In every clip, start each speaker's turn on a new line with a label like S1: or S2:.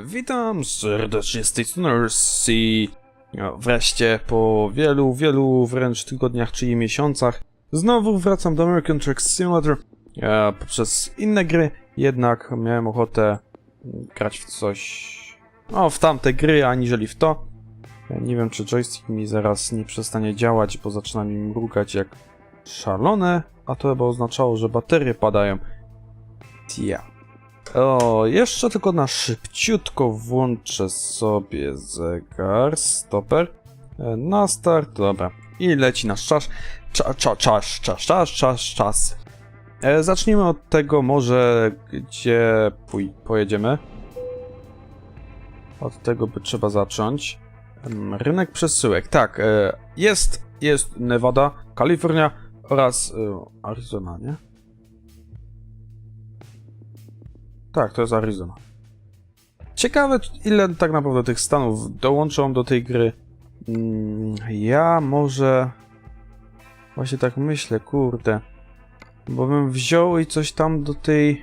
S1: Witam serdecznie z tej strony Mercy. No, Wreszcie po wielu, wielu wręcz tygodniach czy i miesiącach znowu wracam do American Truck Simulator poprzez inne gry, jednak miałem ochotę grać w coś, no w tamte gry, aniżeli w to. Nie wiem, czy joystick mi zaraz nie przestanie działać, bo zaczyna mi mrugać jak szalone, a to chyba oznaczało, że baterie padają. Ja. O, jeszcze tylko na szybciutko włączę sobie zegar, stoper, e, na start, dobra. I leci nasz czas, cza, cza, czas, czas, czas, czas, czas. E, zacznijmy od tego może, gdzie pój pojedziemy. Od tego by trzeba zacząć. Rynek przesyłek, tak, e, jest, jest Nevada, Kalifornia oraz Arizona, nie? Tak, to jest Arizona. Ciekawe, ile tak naprawdę tych stanów dołączą do tej gry. Mm, Ja może. Właśnie tak myślę, kurde. Bo bym wziął i coś tam do tej.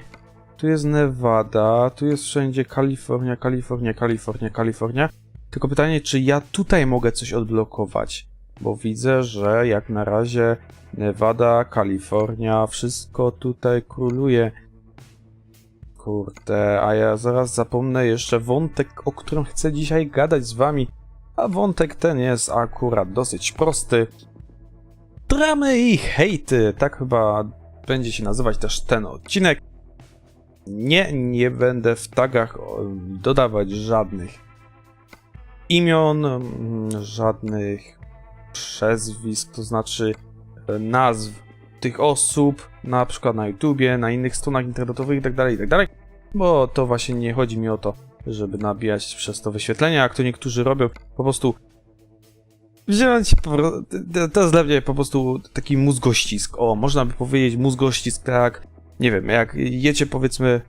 S1: Tu jest Nevada, tu jest wszędzie Kalifornia, Kalifornia, Kalifornia, Kalifornia. Tylko pytanie, czy ja tutaj mogę coś odblokować? Bo widzę, że jak na razie Nevada, Kalifornia, wszystko tutaj króluje. Kurde, a ja zaraz zapomnę jeszcze wątek, o którym chcę dzisiaj gadać z wami. A wątek ten jest akurat dosyć prosty. Dramy i hejty, tak chyba będzie się nazywać też ten odcinek. Nie, nie będę w tagach dodawać żadnych imion, mm, żadnych przezwisk, to znaczy e, nazw tych osób, na przykład na YouTubie, na innych stronach internetowych itd., itd., bo to właśnie nie chodzi mi o to, żeby nabijać przez to wyświetlenia, jak to niektórzy robią, po prostu wziąć, to jest dla mnie po prostu taki mózgościsk, o, można by powiedzieć mózgościsk, tak, nie wiem, jak jecie powiedzmy,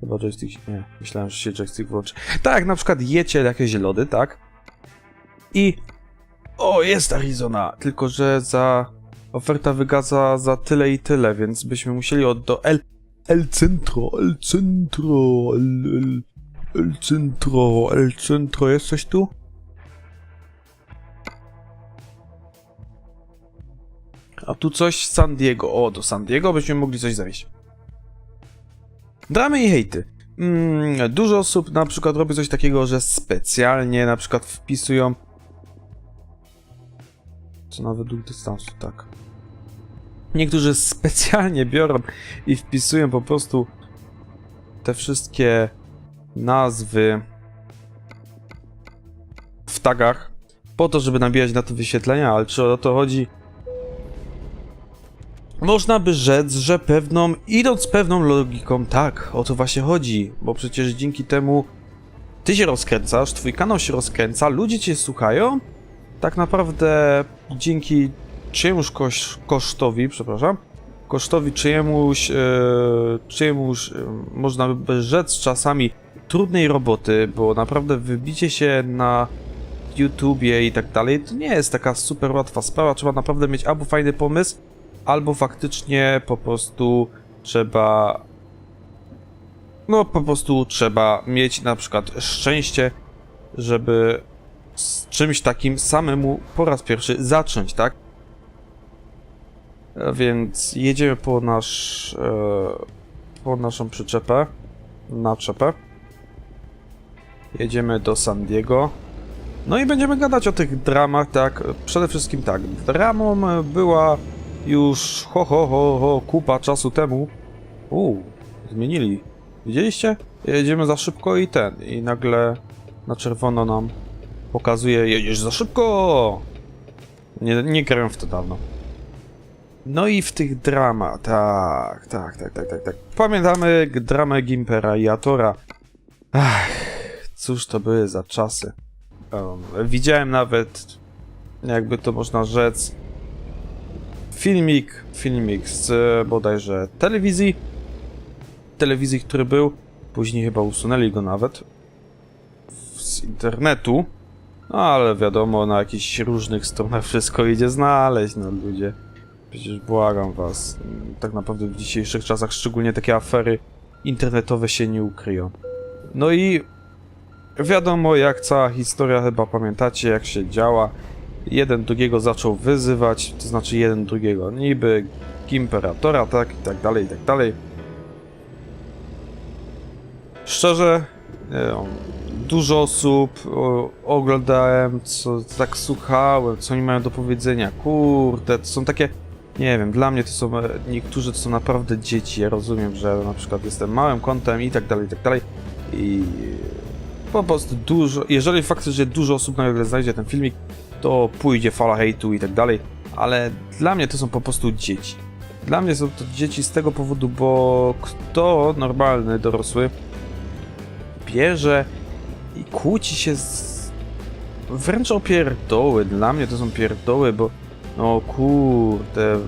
S1: chyba joystick, nie, myślałem, że się joystick włączy, tak, na przykład jecie jakieś lody, tak, i o, jest Arizona, tylko że za oferta wygasa za tyle i tyle, więc byśmy musieli od do El, El Centro, El Centro, El, El, El Centro, El Centro, jest coś tu? A tu coś San Diego, o, do San Diego byśmy mogli coś zawieźć. Dramy i hejty. Mm, dużo osób na przykład robi coś takiego, że specjalnie na przykład wpisują co na według dystansu, tak. Niektórzy specjalnie biorą i wpisują po prostu te wszystkie nazwy w tagach po to, żeby nabijać na to wyświetlenia, ale czy o to chodzi? Można by rzec, że pewną, idąc pewną logiką, tak, o to właśnie chodzi, bo przecież dzięki temu ty się rozkręcasz, twój kanał się rozkręca, ludzie cię słuchają, tak naprawdę dzięki kosz, kosztowi, przepraszam, kosztowi czyjemuś, e, czyjemuś, e, można by rzec czasami trudnej roboty, bo naprawdę wybicie się na YouTubie i tak dalej, to nie jest taka super łatwa sprawa, trzeba naprawdę mieć albo fajny pomysł, albo faktycznie po prostu trzeba no po prostu trzeba mieć na przykład szczęście, żeby z czymś takim samemu po raz pierwszy zacząć, tak? E, Więc jedziemy po nasz. E, po naszą przyczepę. Naczepę. Jedziemy do San Diego. No i będziemy gadać o tych dramach, tak? Przede wszystkim tak. Dramą e, była już ho ho ho ho kupa czasu temu. Uuu, zmienili. Widzieliście? Jedziemy za szybko i ten. I nagle na czerwono nam pokazuje, jedziesz za szybko! Nie, nie grałem w to dawno. No i w tych dramach, tak, tak, tak, tak, tak, tak. Pamiętamy dramę Gimperatora. Ach, cóż to były za czasy. Um, widziałem nawet, jakby to można rzec, filmik, filmik z e, bodajże telewizji, telewizji, który był, później chyba usunęli go nawet, z internetu, no ale wiadomo, na jakichś różnych stronach wszystko idzie znaleźć, no ludzie. Przecież błagam was. Tak naprawdę w dzisiejszych czasach szczególnie takie afery internetowe się nie ukryją. No i wiadomo jak cała historia, chyba pamiętacie jak się działa. Jeden drugiego zaczął wyzywać, to znaczy jeden drugiego, niby imperatora, tak, i tak dalej, i tak dalej. Szczerze, nie, o, dużo osób o, oglądałem, co tak słuchałem, co oni mają do powiedzenia. Kurde, to są takie, nie wiem, dla mnie to są, e, niektórzy to są naprawdę dzieci. Ja rozumiem, że na przykład jestem małym kątem i tak dalej, i tak dalej. I po prostu dużo, jeżeli faktycznie dużo osób nagle znajdzie ten filmik, to pójdzie fala hejtu i tak dalej, ale dla mnie to są po prostu dzieci. Dla mnie są to dzieci z tego powodu, bo kto normalny, dorosły bierze i kłóci się z... wręcz o pierdoły. Dla mnie to są pierdoły, bo no kurde...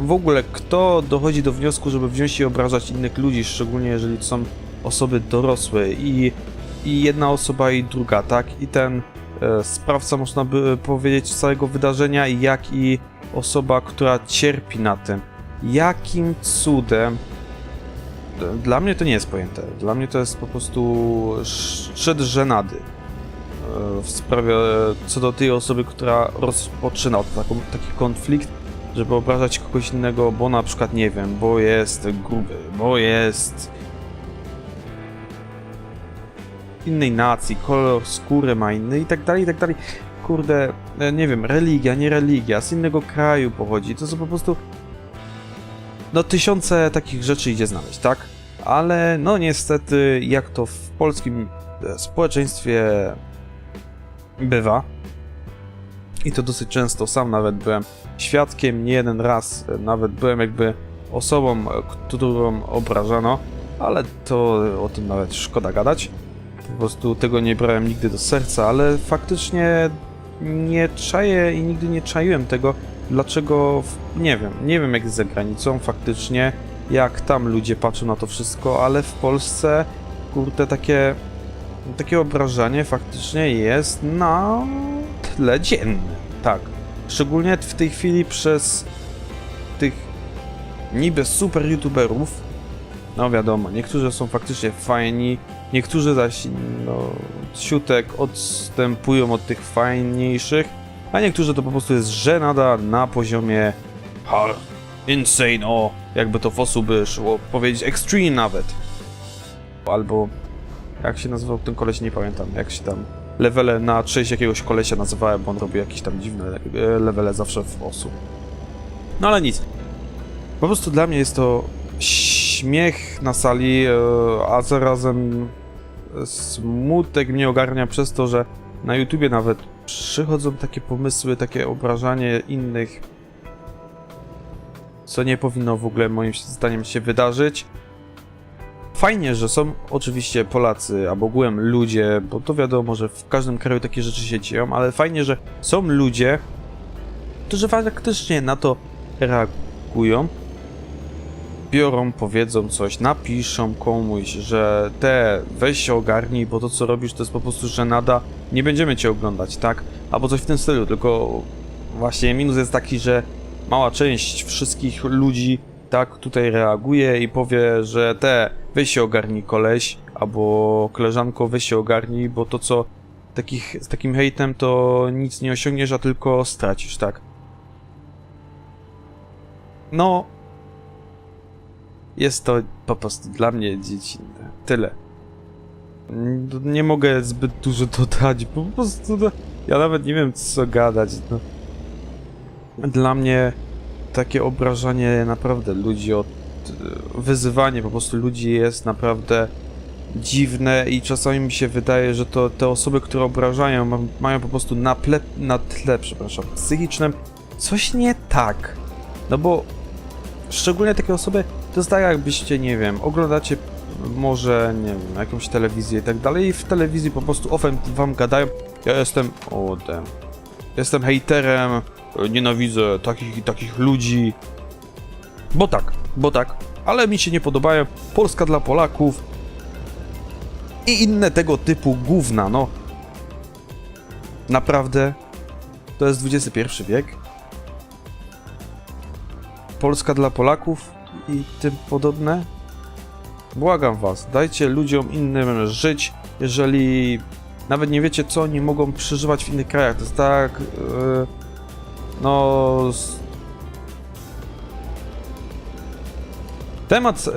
S1: W ogóle kto dochodzi do wniosku, żeby wziąć i obrażać innych ludzi, szczególnie jeżeli to są osoby dorosłe i, i jedna osoba i druga, tak? I ten e, sprawca, można by powiedzieć, całego wydarzenia, jak i osoba, która cierpi na tym. Jakim cudem dla mnie to nie jest pojęte. Dla mnie to jest po prostu szczyt żenady w sprawie co do tej osoby, która rozpoczyna taki konflikt, żeby obrażać kogoś innego, bo na przykład nie wiem, bo jest gruby, bo jest innej nacji, kolor skóry ma inny i tak dalej, i tak dalej. Kurde, e, nie wiem, religia, nie religia, z innego kraju pochodzi, to są po prostu no tysiące takich rzeczy idzie znaleźć, tak? Ale no niestety, jak to w polskim e, społeczeństwie bywa, i to dosyć często, sam nawet byłem świadkiem, nie jeden raz, nawet byłem jakby osobą, którą obrażano, ale to o tym nawet szkoda gadać. Po prostu tego nie brałem nigdy do serca, ale faktycznie nie czaję i nigdy nie czaiłem tego, dlaczego, nie wiem, nie wiem jak jest za granicą faktycznie, jak tam ludzie patrzą na to wszystko, ale w Polsce, kurde, takie, takie obrażanie faktycznie jest na tle dziennym, tak. Szczególnie w tej chwili przez tych niby super youtuberów, no wiadomo, niektórzy są faktycznie fajni, niektórzy zaś, no, ciutek odstępują od tych fajniejszych, a niektórzy to po prostu jest żenada na poziomie hard, insane, o, jakby to w osób szło powiedzieć extreme nawet. Albo jak się nazywał ten koleś, nie pamiętam, jak się tam levele na część jakiegoś kolesia nazywałem, bo on robił jakieś tam dziwne e, levele zawsze w osób. No ale nic. Po prostu dla mnie jest to śmiech na sali, e, a zarazem smutek mnie ogarnia przez to, że na YouTubie nawet przychodzą takie pomysły, takie obrażanie innych, co nie powinno w ogóle moim zdaniem się wydarzyć. Fajnie, że są oczywiście Polacy, albo ogółem ludzie, bo to wiadomo, że w każdym kraju takie rzeczy się dzieją, ale fajnie, że są ludzie, którzy faktycznie na to reagują, biorą, powiedzą coś, napiszą komuś, że te weź się ogarnij, bo to co robisz to jest po prostu żenada, nie będziemy cię oglądać, tak? Albo coś w tym stylu, tylko właśnie minus jest taki, że mała część wszystkich ludzi tak tutaj reaguje i powie, że te weź się ogarnij koleś, albo koleżanko weź się ogarnij, bo to co takich, z takim hejtem to nic nie osiągniesz, a tylko stracisz, tak? No, jest to po prostu dla mnie dziecinne. Tyle. Nie mogę zbyt dużo dodać, po prostu no, ja nawet nie wiem co gadać. No. Dla mnie takie obrażanie naprawdę ludzi od wyzywanie po prostu ludzi jest naprawdę dziwne i czasami mi się wydaje, że to te osoby, które obrażają, ma, mają po prostu na, ple, na tle, przepraszam, psychicznym coś nie tak. No bo szczególnie takie osoby, to jest tak jakbyście, nie wiem, oglądacie może, nie wiem, jakąś telewizję i tak dalej i w telewizji po prostu ofem wam gadają, ja jestem, o damn, jestem hejterem, nienawidzę takich i takich ludzi, bo tak, bo tak, ale mi się nie podobają, Polska dla Polaków i inne tego typu gówna, no. Naprawdę, to jest XXI wiek. Polska dla Polaków i tym podobne. Błagam was, dajcie ludziom innym żyć. Jeżeli nawet nie wiecie, co oni mogą przeżywać w innych krajach. To jest tak. Yy, no. Temat yy,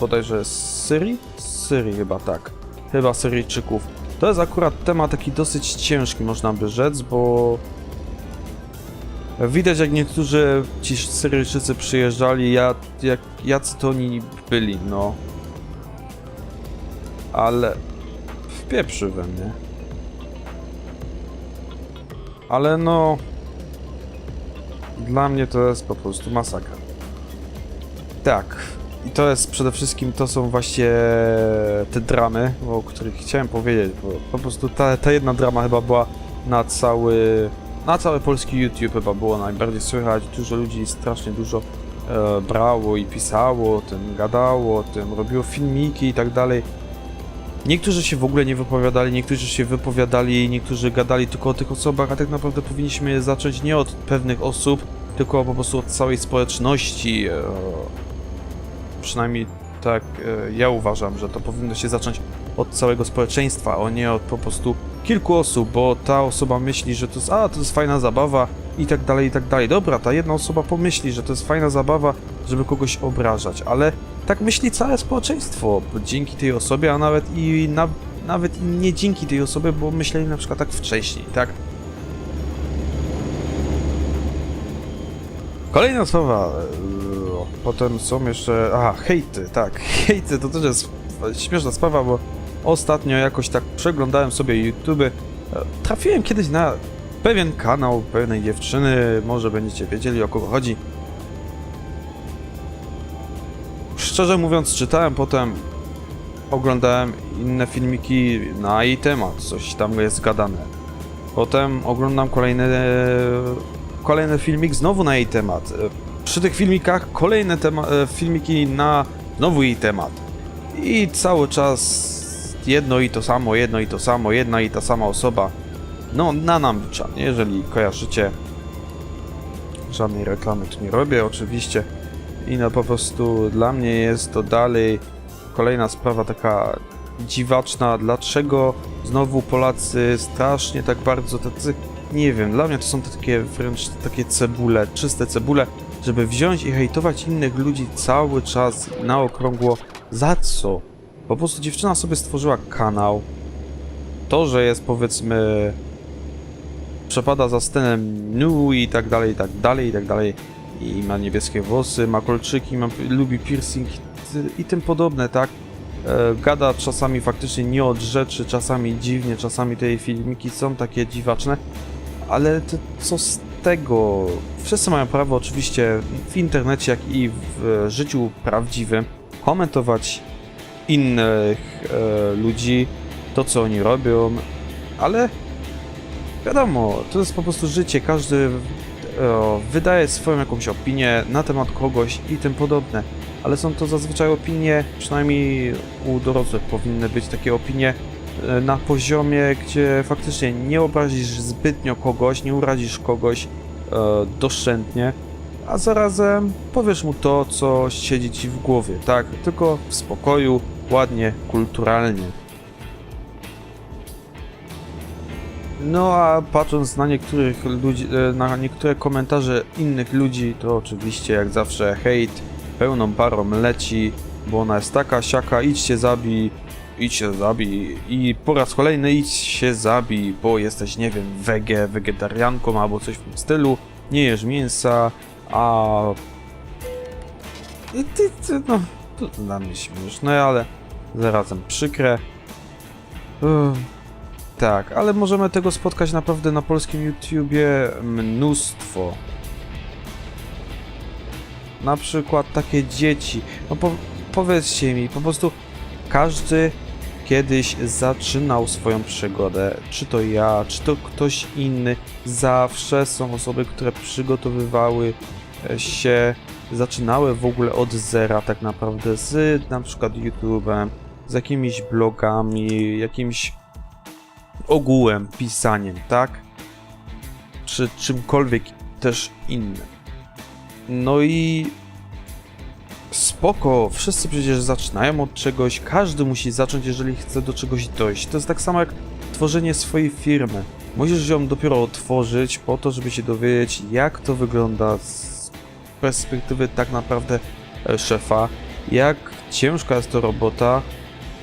S1: bodajże z Syrii? Z Syrii chyba tak. Chyba Syryjczyków. To jest akurat temat taki dosyć ciężki, można by rzec, bo widać jak niektórzy ci Syryjczycy przyjeżdżali, jak, jak, jacy to oni byli, no. Ale wpieprzy we mnie. Ale no... Dla mnie to jest po prostu masakra. Tak. I to jest przede wszystkim, to są właśnie te dramy, o których chciałem powiedzieć, bo po prostu ta, ta jedna drama chyba była na cały, na cały polski YouTube chyba było najbardziej słychać, dużo ludzi strasznie dużo e, brało i pisało o tym, gadało o tym, robiło filmiki i tak dalej. Niektórzy się w ogóle nie wypowiadali, niektórzy się wypowiadali, niektórzy gadali tylko o tych osobach, a tak naprawdę powinniśmy zacząć nie od pewnych osób, tylko po prostu od całej społeczności. E, przynajmniej tak e, ja uważam, że to powinno się zacząć od całego społeczeństwa, a nie od po prostu kilku osób, bo ta osoba myśli, że to jest, a to jest fajna zabawa i tak dalej, i tak dalej. Dobra, ta jedna osoba pomyśli, że to jest fajna zabawa, żeby kogoś obrażać, ale tak myśli całe społeczeństwo dzięki tej osobie, a nawet i na, nawet i nie dzięki tej osobie, bo myśleli na przykład tak wcześniej, tak? Kolejna sprawa. e, Potem są jeszcze. Aha, hejty, tak. Hejty to też jest śmieszna sprawa, bo ostatnio jakoś tak przeglądałem sobie YouTube. Trafiłem kiedyś na pewien kanał pewnej dziewczyny. Może będziecie wiedzieli o kogo chodzi. Szczerze mówiąc, czytałem potem. Oglądałem inne filmiki na jej temat, coś tam jest gadane. Potem oglądam kolejny, kolejny filmik znowu na jej temat. Przy tych filmikach kolejne tema- filmiki na znowu jej temat. I cały czas jedno i to samo, jedno i to samo, jedna i ta sama osoba. No, na Nambicza, jeżeli kojarzycie. Żadnej reklamy tu nie robię, oczywiście. I no po prostu dla mnie jest to dalej kolejna sprawa taka dziwaczna. Dlaczego znowu Polacy strasznie tak bardzo tacy, nie wiem, dla mnie to są takie wręcz takie cebule, czyste cebule, żeby wziąć i hejtować innych ludzi cały czas na okrągło. Za co? Po prostu dziewczyna sobie stworzyła kanał. To, że jest powiedzmy przepada za scenem nu i tak dalej, i tak dalej, i tak dalej. I ma niebieskie włosy, ma kolczyki, ma, lubi piercing i, i tym podobne, tak? E, gada czasami faktycznie nie od rzeczy, czasami dziwnie, czasami te filmiki są takie dziwaczne, ale to, co z tego? Wszyscy mają prawo oczywiście w internecie, jak i w e, życiu prawdziwym komentować innych e, ludzi, to co oni robią, ale wiadomo, to jest po prostu życie, każdy e, wydaje swoją jakąś opinię na temat kogoś i tym podobne, ale są to zazwyczaj opinie, przynajmniej u dorosłych powinny być takie opinie e, na poziomie, gdzie faktycznie nie obrazisz zbytnio kogoś, nie urazisz kogoś e, doszczętnie, a zarazem powiesz mu to, co siedzi ci w głowie, tak? Tylko w spokoju, ładnie, kulturalnie. No a patrząc na niektórych ludzi, e, na niektóre komentarze innych ludzi, to oczywiście jak zawsze hejt pełną parą leci, bo ona jest taka, siaka, idź się zabij, idź się zabij i po raz kolejny idź się zabij, bo jesteś, nie wiem, wege, wegetarianką albo coś w tym stylu, nie jesz mięsa, a... I ty, ty no, to dla mnie śmieszne, ale zarazem przykre. Uff. Tak, ale możemy tego spotkać naprawdę na polskim YouTubie mnóstwo. Na przykład takie dzieci. No po, powiedzcie mi, po prostu każdy kiedyś zaczynał swoją przygodę. Czy to ja, czy to ktoś inny. Zawsze są osoby, które przygotowywały e, się, zaczynały w ogóle od zera tak naprawdę z na przykład YouTube'em, z jakimiś blogami, jakimś ogółem, pisaniem, tak? Czy czymkolwiek też innym. No i spoko, wszyscy przecież zaczynają od czegoś, każdy musi zacząć, jeżeli chce do czegoś dojść. To jest tak samo jak tworzenie swojej firmy. Musisz ją dopiero otworzyć po to, żeby się dowiedzieć, jak to wygląda z perspektywy tak naprawdę e, szefa, jak ciężka jest to robota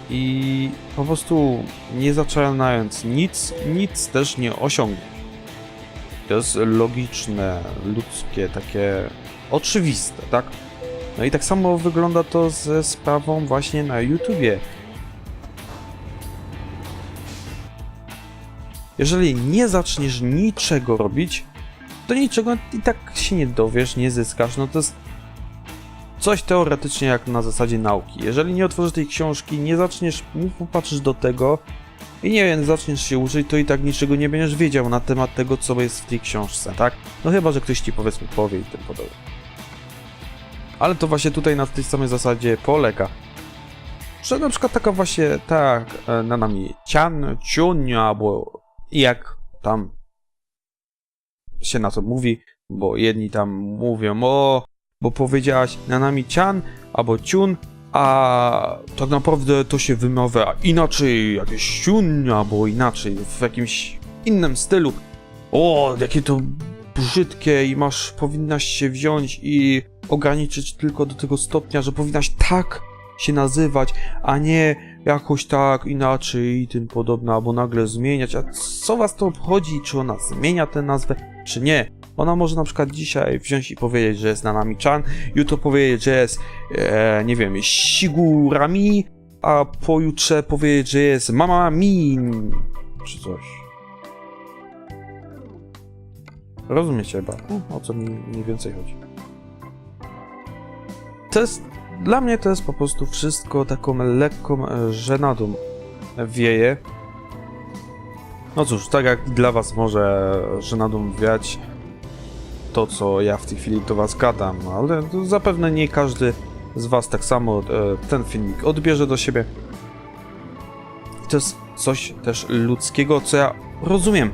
S1: i po prostu nie zaczynając nic, nic też nie osiągnie. To jest logiczne, ludzkie, takie oczywiste, tak? No i tak samo wygląda to ze sprawą właśnie na YouTubie. Jeżeli nie zaczniesz niczego robić, to niczego i tak się nie dowiesz, nie zyskasz. No to jest coś teoretycznie jak na zasadzie nauki. Jeżeli nie otworzysz tej książki, nie zaczniesz, nie popatrzysz do tego i nie wiem, zaczniesz się uczyć, to i tak niczego nie będziesz wiedział na temat tego, co jest w tej książce, tak? No chyba, że ktoś ci powiedzmy powie i tym podobne. Ale to właśnie tutaj na tej samej zasadzie polega. Że na przykład taka właśnie, tak, e, na nami cian, ciun, albo jak tam się na to mówi, bo jedni tam mówią, o, bo powiedziałaś na nami cian albo ciun, a tak naprawdę to się wymawia inaczej, jakieś ciun albo inaczej, w jakimś innym stylu. O, jakie to brzydkie i masz, powinnaś się wziąć i ograniczyć tylko do tego stopnia, że powinnaś tak się nazywać, a nie jakoś tak inaczej i tym podobne, albo nagle zmieniać. A co was to obchodzi, czy ona zmienia tę nazwę, czy nie? Ona może na przykład dzisiaj wziąć i powiedzieć, że jest Nanami Chan, jutro powiedzieć, że jest, e, nie wiem, Sigurami, a pojutrze powiedzieć, że jest Mama Min, czy coś. Rozumiecie chyba, o co mi mniej więcej chodzi. To jest, dla mnie to jest po prostu wszystko taką lekką e, żenadą wieje. No cóż, tak jak dla was może żenadą wiać to, co ja w tej chwili do was gadam, ale zapewne nie każdy z was tak samo e, ten filmik odbierze do siebie. To jest coś też ludzkiego, co ja rozumiem.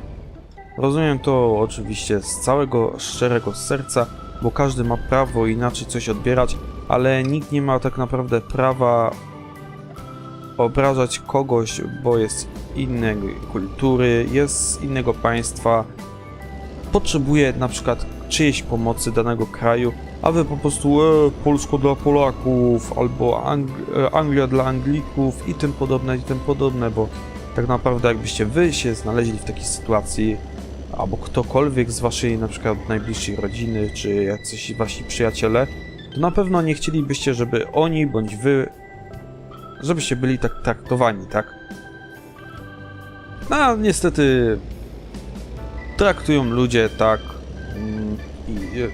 S1: Rozumiem to oczywiście z całego szczerego serca, bo każdy ma prawo inaczej coś odbierać, ale nikt nie ma tak naprawdę prawa obrażać kogoś, bo jest innej kultury, jest z innego państwa, potrzebuje na przykład czyjejś pomocy danego kraju, a wy po prostu e, Polsko dla Polaków, albo Ang- e, Anglia dla Anglików i tym podobne, i tym podobne, bo tak naprawdę jakbyście wy się znaleźli w takiej sytuacji, albo ktokolwiek z waszej na przykład najbliższej rodziny, czy jacyś wasi przyjaciele, to na pewno nie chcielibyście, żeby oni bądź wy, żebyście byli tak traktowani, tak? No, niestety traktują ludzie tak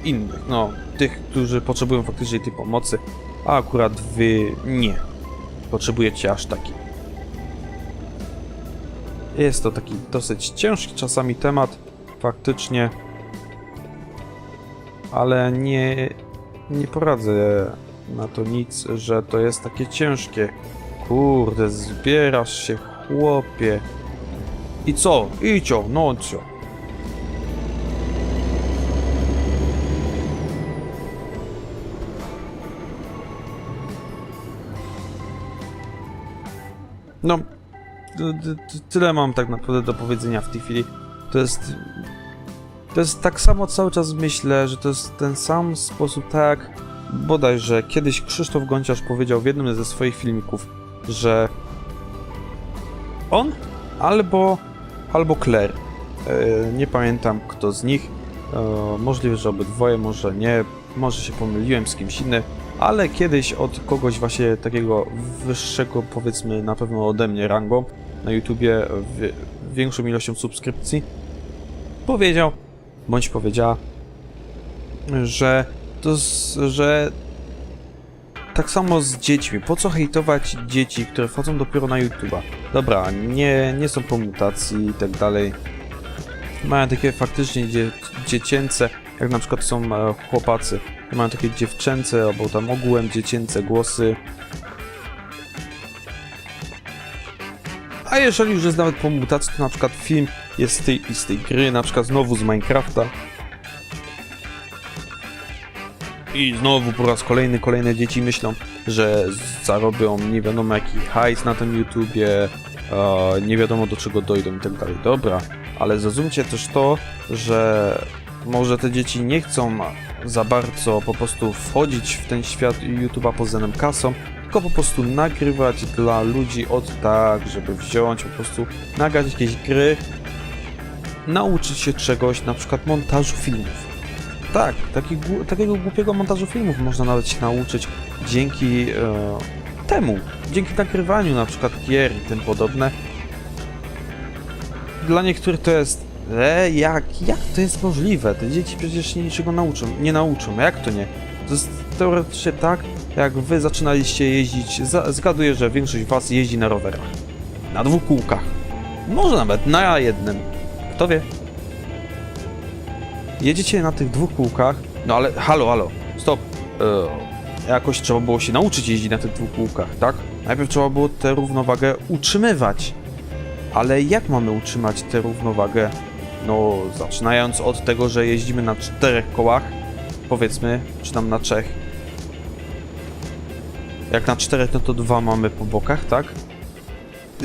S1: innych, no, tych, którzy potrzebują faktycznie tej pomocy, a akurat wy nie potrzebujecie aż takiej. Jest to taki dosyć ciężki czasami temat, faktycznie, ale nie, nie poradzę na to nic, że to jest takie ciężkie. Kurde, zbierasz się, chłopie. I co? Idź no co? No, tyle mam tak naprawdę do powiedzenia w tej chwili. To jest. To jest tak samo cały czas myślę, że to jest ten sam sposób, tak. Bodajże kiedyś Krzysztof Gonciarz powiedział w jednym ze swoich filmików, że on albo, albo Claire. E, nie pamiętam kto z nich. E, możliwe, że obydwoje, może nie. Może się pomyliłem z kimś innym, ale kiedyś od kogoś właśnie takiego wyższego, powiedzmy na pewno ode mnie rangą na YouTubie, większą ilością subskrypcji, powiedział, bądź powiedziała, że to, że tak samo z dziećmi. Po co hejtować dzieci, które wchodzą dopiero na YouTube'a? Dobra, nie, nie są po mutacji i tak dalej. Mają takie faktycznie dzie, dziecięce, jak na przykład są e, chłopacy. Mają takie dziewczęce, albo tam ogółem dziecięce głosy. A jeżeli już jest nawet po mutacji, to na przykład film jest z tej, z tej gry, na przykład znowu z Minecrafta. I znowu po raz kolejny, kolejne dzieci myślą, że zarobią nie wiadomo jaki hajs na tym YouTubie, e, nie wiadomo do czego dojdą i tak dalej. Dobra, ale zrozumcie też to, że może te dzieci nie chcą za bardzo po prostu wchodzić w ten świat YouTube'a pod względem kasą, tylko po prostu nagrywać dla ludzi od tak, żeby wziąć, po prostu nagrać jakieś gry, nauczyć się czegoś, na przykład montażu filmów. Tak, taki, takiego głupiego montażu filmów można nawet się nauczyć dzięki e, temu, dzięki nagrywaniu na przykład gier i tym podobne. Dla niektórych to jest, e, jak, jak to jest możliwe? Te dzieci przecież się niczego nauczą, nie nauczą, jak to nie? To jest teoretycznie tak, jak wy zaczynaliście jeździć, za, zgaduję, że większość was jeździ na rowerach. Na dwóch kółkach. Może nawet na jednym. Kto wie? Jedziecie na tych dwóch kółkach, no ale halo, halo, stop. E, jakoś trzeba było się nauczyć jeździć na tych dwóch kółkach, tak? Najpierw trzeba było tę równowagę utrzymywać. Ale jak mamy utrzymać tę równowagę? No, zaczynając od tego, że jeździmy na czterech kołach, powiedzmy, czy tam na trzech. Jak na czterech, no to dwa mamy po bokach, tak?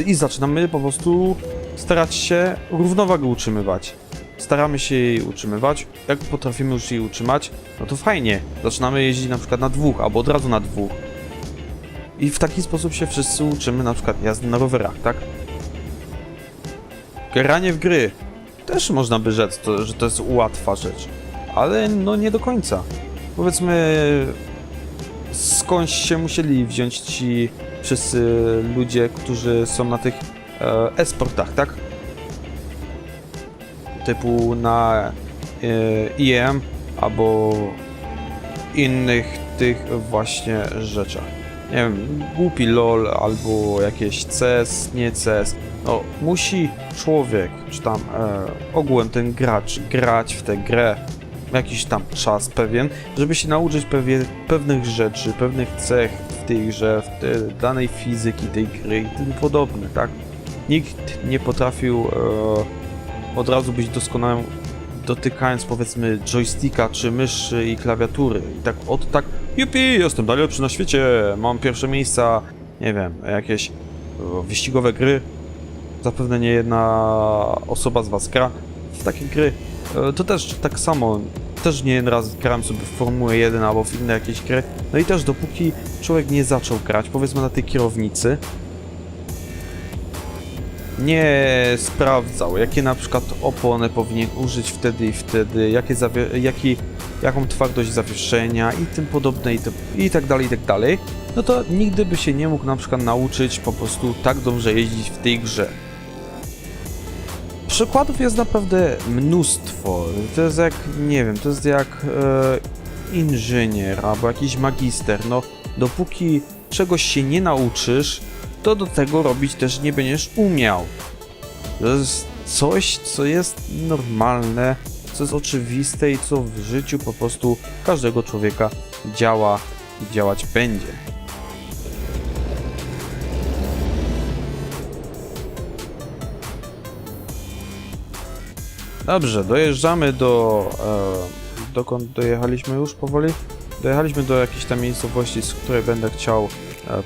S1: I zaczynamy po prostu starać się równowagę utrzymywać. Staramy się jej utrzymywać. Jak potrafimy już jej utrzymać, no to fajnie. Zaczynamy jeździć na przykład na dwóch, albo od razu na dwóch. I w taki sposób się wszyscy uczymy na przykład jazdy na rowerach, tak? Granie w gry. Też można by rzec, to, że to jest łatwa rzecz. Ale no nie do końca. Powiedzmy, skądś się musieli wziąć ci wszyscy ludzie, którzy są na tych e, e-sportach, tak? Typu na e, IEM albo innych tych właśnie rzeczach. Nie wiem, głupi LOL albo jakieś CS, nie CS. No, musi człowiek, czy tam e, ogółem ten gracz grać w tę grę jakiś tam czas pewien, żeby się nauczyć pewie, pewnych rzeczy, pewnych cech w tej grze, w te, danej fizyki tej gry i tym podobne, tak? Nikt nie potrafił e, od razu być doskonałym dotykając powiedzmy joysticka czy myszy i klawiatury i tak od tak jupi, jestem najlepszy na świecie, mam pierwsze miejsca, nie wiem, jakieś e, wyścigowe gry, zapewne nie jedna osoba z was gra w takie gry. E, To też tak samo, też nie jeden raz grałem sobie w Formułę 1 albo w inne jakieś gry. No i też dopóki człowiek nie zaczął grać, powiedzmy na tej kierownicy, nie sprawdzał, jakie na przykład opony powinien użyć wtedy i wtedy, jakie jaki, jaką twardość zawieszenia i tym podobne i, i tak dalej, i tak dalej, no to nigdy by się nie mógł na przykład nauczyć po prostu tak dobrze jeździć w tej grze. Przykładów jest naprawdę mnóstwo. To jest jak, nie wiem, to jest jak e, inżynier albo jakiś magister. No, dopóki czegoś się nie nauczysz, to do tego robić też nie będziesz umiał. To jest coś, co jest normalne, co jest oczywiste i co w życiu po prostu każdego człowieka działa i działać będzie. Dobrze, dojeżdżamy do. E, dokąd dojechaliśmy już powoli? Dojechaliśmy do jakiejś tam miejscowości, z której będę chciał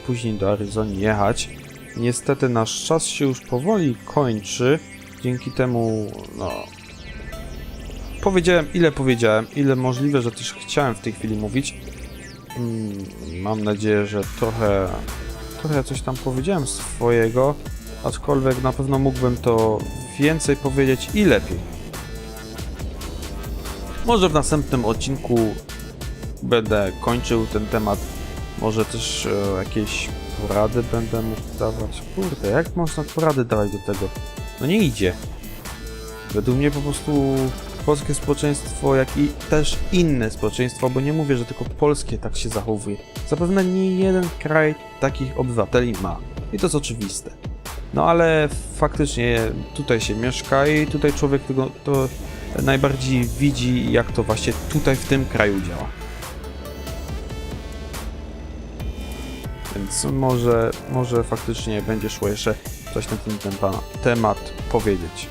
S1: później do Arizony jechać. Niestety nasz czas się już powoli kończy. Dzięki temu, no. Powiedziałem ile powiedziałem, ile możliwe, że też chciałem w tej chwili mówić. Mm, mam nadzieję, że trochę. Trochę coś tam powiedziałem swojego, aczkolwiek na pewno mógłbym to więcej powiedzieć i lepiej. Może w następnym odcinku będę kończył ten temat. Może też e, jakieś porady będę mógł dawać. Kurde, jak można porady dawać do tego? No nie idzie. Według mnie po prostu polskie społeczeństwo, jak i też inne społeczeństwo, bo nie mówię, że tylko polskie tak się zachowuje. Zapewne nie jeden kraj takich obywateli ma. I to jest oczywiste. No ale faktycznie tutaj się mieszka i tutaj człowiek tego to najbardziej widzi, jak to właśnie tutaj w tym kraju działa. Więc może, może faktycznie będzie szło jeszcze coś na ten, temat powiedzieć.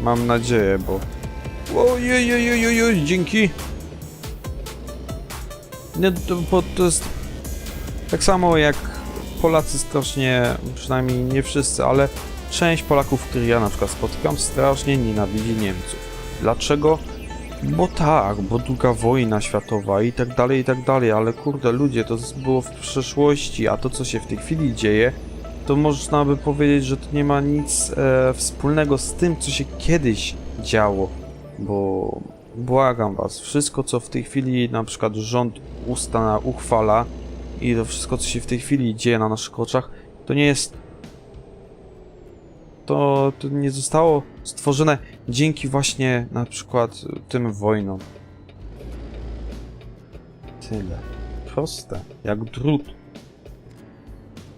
S1: Mam nadzieję, bo... Ojej, dzięki! Nie, to, bo to jest tak samo jak Polacy strasznie, przynajmniej nie wszyscy, ale część Polaków, których ja na przykład spotykam, strasznie nienawidzi Niemców. Dlaczego? Bo tak, bo druga wojna światowa i tak dalej, i tak dalej, ale kurde, ludzie, to było w przeszłości, a to, co się w tej chwili dzieje, to można by powiedzieć, że to nie ma nic e, wspólnego z tym, co się kiedyś działo, bo błagam was, wszystko, co w tej chwili na przykład rząd ustana, uchwala i to wszystko, co się w tej chwili dzieje na naszych oczach, to nie jest to, to nie zostało stworzone dzięki właśnie na przykład tym wojnom. Tyle. Proste, jak drut.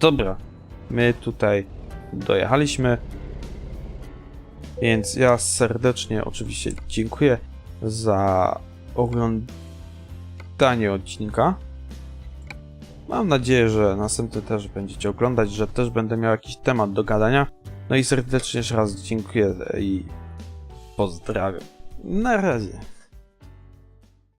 S1: Dobra, my tutaj dojechaliśmy. Więc ja serdecznie oczywiście dziękuję za oglądanie odcinka. Mam nadzieję, że następny też będziecie oglądać, że też będę miał jakiś temat do gadania. No i serdecznie jeszcze raz dziękuję i pozdrawiam. Na razie.